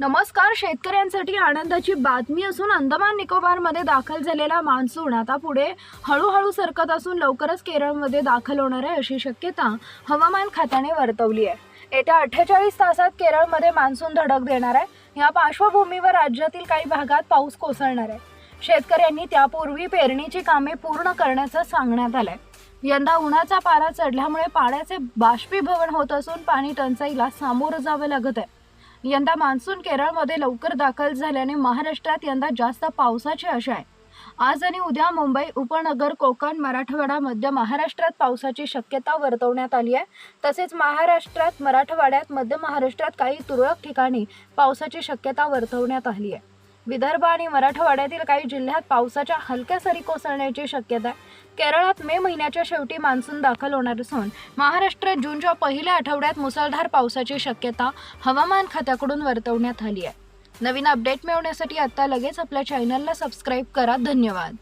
नमस्कार. शेतकऱ्यांसाठी आनंदाची बातमी असून अंदमान निकोबारमध्ये दाखल झालेला मान्सून आता पुढे हळूहळू सरकत असून लवकरच केरळमध्ये दाखल होणार आहे अशी शक्यता हवामान खात्याने वर्तवली आहे. येत्या अठ्ठेचाळीस तासात केरळमध्ये मान्सून धडक देणार आहे. या पार्श्वभूमीवर राज्यातील काही भागात पाऊस कोसळणार आहे. शेतकऱ्यांनी त्यापूर्वी पेरणीची कामे पूर्ण करण्याचं सांगण्यात आलंय. यंदा उन्हाचा पारा चढल्यामुळे पाण्याचे बाष्पीभवन होत असून पाणी टंचाईला सामोरं जावं लागत आहे. यंदा मान्सून केरळमध्ये लवकर दाखल झाल्याने महाराष्ट्रात यंदा जास्त पावसाची आशा आहे. आज आणि उद्या मुंबई उपनगर कोकण मराठवाडा मध्य महाराष्ट्रात पावसाची शक्यता वर्तवण्यात आली आहे. तसेच महाराष्ट्रात मराठवाड्यात मध्य महाराष्ट्रात काही तुरळक ठिकाणी पावसाची शक्यता वर्तवण्यात आली आहे. विदर्भ आणि मराठवाड्यातील काही जिल्ह्यात पावसाच्या हलक्या सरी कोसळण्याची शक्यता आहे. केरळात मे महिन्याच्या शेवटी मान्सून दाखल होणार असून महाराष्ट्रात जूनच्या पहिल्या आठवड्यात मुसळधार पावसाची शक्यता हवामान खात्याकडून वर्तवण्यात आली आहे. नवीन अपडेट मिळवण्यासाठी आत्ता लगेच आपल्या चॅनलला सबस्क्राईब करा. धन्यवाद.